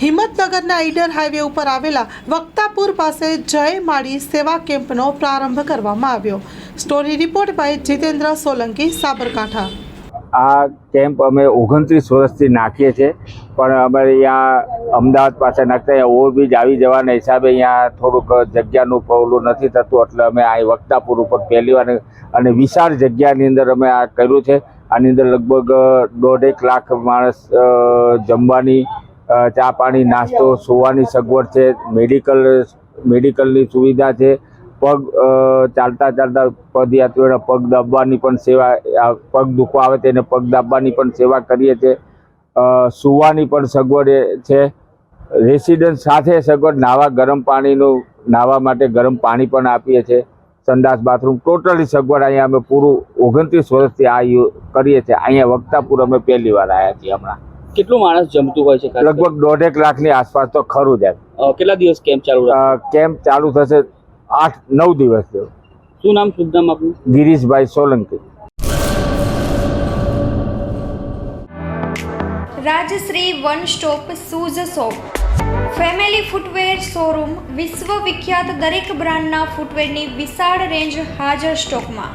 હિંમતનગરના Idar highway ઉપર આવેલા વક્તાપુર પાસે જય માળી સેવા કેમ્પનો પ્રારંભ કરવામાં આવ્યો. Story report by Jitendra Solanki, Sabarkantha. આ કેમ્પ અમે ઓગણત્રીસ વર્ષથી નાખીએ છીએ, પણ અમે અહીંયા અમદાવાદ પાસે નાખતા અહીંયા ઓવરબ્રિજ આવી જવાના હિસાબે અહીંયા થોડુંક જગ્યાનું પ્રોબ્લેમ નથી થતું, એટલે અમે આ વક્તાપુર ઉપર પહેલી વાર અને વિશાળ જગ્યાની અંદર અમે આ કર્યું છે. આની અંદર લગભગ દોઢેક લાખ માણસ જમવાની ચા પાણી, નાસ્તો, સુવાની સગવડ છે મેડિકલ મેડિકલની સુવિધા છે. પગ ચાલતા ચાલતા પદયાત્રીઓના પગ દાબવાની પણ સેવા પગ દુખવા આવે તેને પગ દાબવાની પણ સેવા કરીએ છીએ સુવાની પણ સગવડ છે. રેસિડન્સ સાથે સગવડ, નાવા ગરમ પાણીનું, નાવા માટે ગરમ પાણી પણ આપીએ છીએ સંડાસ, બાથરૂમ, ટોટલી સગવડ અહીંયા અમે પૂરું ઓગણત્રીસ વર્ષથી આ કરીએ છીએ. અહીંયા વક્તાપુર અમે પહેલી વાર આવ્યા છીએ હમણાં. કેટલું માણસ જમતું હોય છે લગભગ દોઢેક લાખની આસપાસ તો ખરું જાય કેટલા દિવસ કેમ્પ ચાલુ કેમ્પ ચાલુ થશે આઠ નવ દિવસ જેવું. શું નામ શુભ નામ આપનું? Girishbhai Solanki. Rajshree one stop shoes shop family footwear showroom વિશ્વ વિખ્યાત દરેક બ્રાન્ડના ફૂટવેરની વિશાળ રેન્જ હાજર સ્ટોકમાં.